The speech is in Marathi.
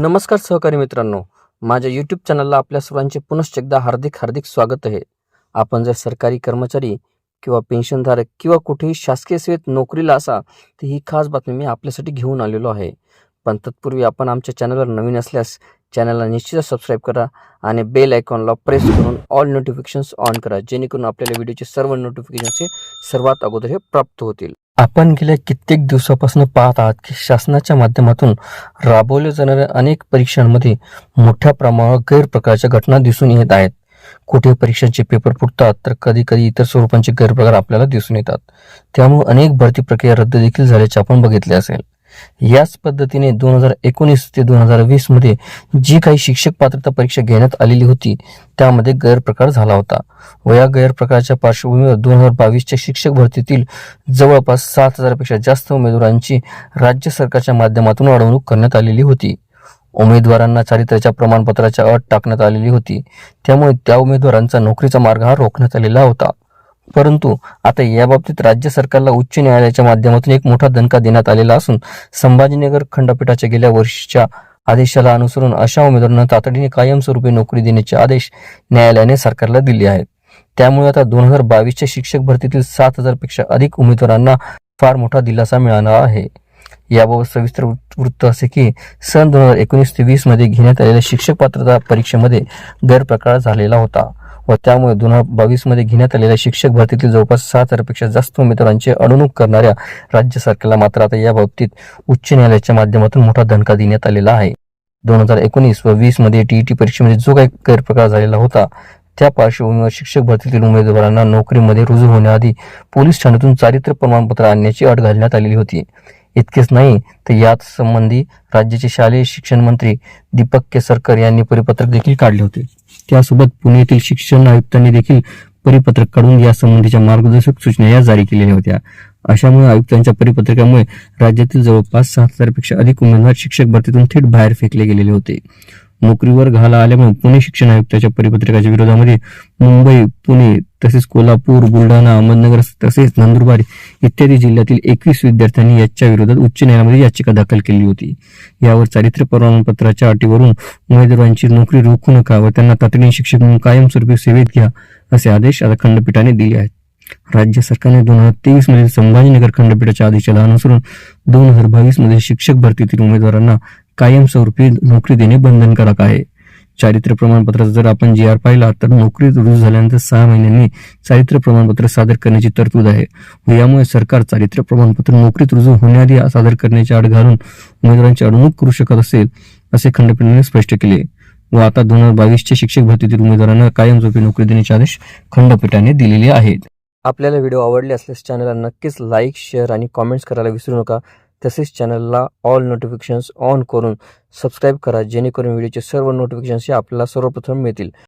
नमस्कार सहकारी मित्रांनो. माझ्या यूट्यूब चॅनलला आपल्या सर्वांचे पुनश्च एकदा हार्दिक हार्दिक स्वागत आहे. आपण जर सरकारी कर्मचारी किंवा पेन्शनधारक किंवा कुठेही शासकीय सेवेत नोकरीला असा तर ही खास बातमी मी आपल्यासाठी घेऊन आलेलो आहे. पण तत्पूर्वी आपण आमच्या चॅनलवर नवीन असल्यास चॅनलला निश्चितच सबस्क्राईब करा आणि बेल आयकॉनला प्रेस करून ऑल नोटिफिकेशन्स ऑन करा जेणेकरून आपल्याला व्हिडिओचे सर्व नोटिफिकेशन्स हे सर्वात अगोदर हे प्राप्त होतील. आपण गेल्या कित्येक दिवसापासून पाहत आहात की शासनाच्या माध्यमातून राबवल्या जाणाऱ्या अनेक परीक्षांमध्ये मोठ्या प्रमाणावर गैरप्रकारच्या घटना दिसून येत आहेत. कुठे परीक्षांचे पेपर फुटतात तर कधी कधी इतर स्वरूपांचे गैरप्रकार आपल्याला दिसून येतात. त्यामुळे अनेक भरती प्रक्रिया रद्द देखील झाल्याचे आपण बघितले असेल. याच पद्धतीने दोन हजार एकोणीस ते दोन हजार वीसमध्ये जी काही शिक्षक पात्रता परीक्षा घेण्यात आलेली होती त्यामध्ये गैरप्रकार झाला होता. व या गैरप्रकारच्या पार्श्वभूमीवर दोन हजार बावीसच्या शिक्षक भरतीतील जवळपास सात हजारपेक्षा जास्त उमेदवारांची राज्य सरकारच्या माध्यमातून अडवणूक करण्यात आलेली होती. उमेदवारांना चारित्र्याच्या प्रमाणपत्राच्या अट टाकण्यात आलेली होती. त्यामुळे त्या उमेदवारांचा नोकरीचा मार्ग हा रोखण्यात आलेला होता. परंतु आता याबाबतीत राज्य सरकारला उच्च न्यायालयाच्या माध्यमातून एक मोठा दणका देण्यात आलेला असून संभाजीनगर खंडपीठाच्या गेल्या वर्षीच्या आदेशाला अनुसरून अशा उमेदवारांना तातडीने कायमस्वरूपी नोकरी देण्याचे आदेश न्यायालयाने सरकारला दिले आहेत. त्यामुळे आता दोन हजार बावीसच्या शिक्षक भरतीतील सात हजारपेक्षा अधिक उमेदवारांना फार मोठा दिलासा मिळाला आहे. याबाबत सविस्तर वृत्त वृत्त असे की सन दोन हजार एकोणीस ते वीसमध्ये घेण्यात आलेल्या शिक्षक पात्रता परीक्षेमध्ये गैरप्रकार झालेला होता. व त्यामुळे दोन हजार बावीसमध्ये घेण्यात आलेल्या शिक्षक भरतीतील जवळपास सात हजारपेक्षा जास्त उमेदवारांची अडवणूक करणाऱ्या राज्य सरकारला मात्र आता या बाबतीत उच्च न्यायालयाच्या माध्यमातून मोठा धनका देण्यात आलेला आहे. दोन हजार एकोणीस व वीसमध्ये टीईटी परीक्षेमध्ये जो काही गैरप्रकार झालेला होता त्या पार्श्वभूमीवर शिक्षक भरतीतील उमेदवारांना नोकरीमध्ये रुजू होण्याआधी पोलीस ठाण्यातून चारित्र्य प्रमाणपत्र आणण्याची अट घालण्यात आलेली होती. इतकेच नाही तर याच संबंधी राज्याचे शालेय शिक्षण मंत्री दीपक केसरकर यांनी परिपत्रक देखील काढले होते. त्यासोबत पुणे येथील शिक्षण आयुक्तांनी देखील परिपत्रक काढून यासंबंधीच्या मार्गदर्शक सूचना या जारी केलेल्या होत्या. अशामुळे आयुक्तांच्या परिपत्रकामुळे राज्यातील जवळपास सात हजारपेक्षा अधिक उमेदवार शिक्षक भरतीतून थेट बाहेर फेकले गेलेले होते. नोकरीवर घाला आल्यामुळे पुणे शिक्षण आयुक्ताच्या परिपत्रकाच्या विरोधामध्ये मुंबई पुणे तसेच कोल्हापूर बुलढाणा अहमदनगर तसेच नंदुरबार इत्यादी जिल्ह्यातील एकवीस विद्यार्थ्यांनी याच्या विरोधात उच्च न्यायालयामध्ये याचिका दाखल केली होती. यावर चारित्र्य प्रमाणपत्राच्या अटीवरून उमेदवारांची नोकरी रोखू नका व त्यांना तातडीने शिक्षक म्हणून कायमस्वरूपी सेवेत घ्या असे आदेश आता खंडपीठाने दिले आहेत. राज्य सरकारने दोन हजार तेवीसमध्ये संभाजीनगर खंडपीठाच्या आदेशाला अनुसरून दोन हजार बावीसमध्ये शिक्षक भरतीतील उमेदवारांना कायमस्वरूपी नोकरी देणे बंधनकारक आहे. चारित्र्य प्रमाणपत्राचा जर आपण जी आर पाहिला तर नोकरी रुजू झाल्यानंतर सहा महिन्यांनी चारित्र्य प्रमाणपत्र सादर करण्याची तरतूद आहे. यामुळे सरकार चारित्र्य प्रमाणपत्र नोकरीत रुजू होण्याआधी सादर करण्याची अट घालून उमेदवारांची अडवणूक करू शकत असेल असे खंडपीठाने स्पष्ट केले. व आता दोन हजार बावीसच्या शिक्षक भरतीतील उमेदवारांना कायमस्वरूपी नोकरी देण्याचे आदेश खंडपीठाने दिलेले आहेत. आपल्याला व्हिडिओ आवडले असल्यास चॅनलला नक्कीच लाईक शेअर आणि कॉमेंट्स करायला विसरू नका. तसेच चॅनलला ऑल नोटिफिकेशन्स ऑन करून सबस्क्राईब करा जेणेकरून व्हिडिओचे सर्व नोटिफिकेशन्स हे आपल्याला सर्वप्रथम मिळतील.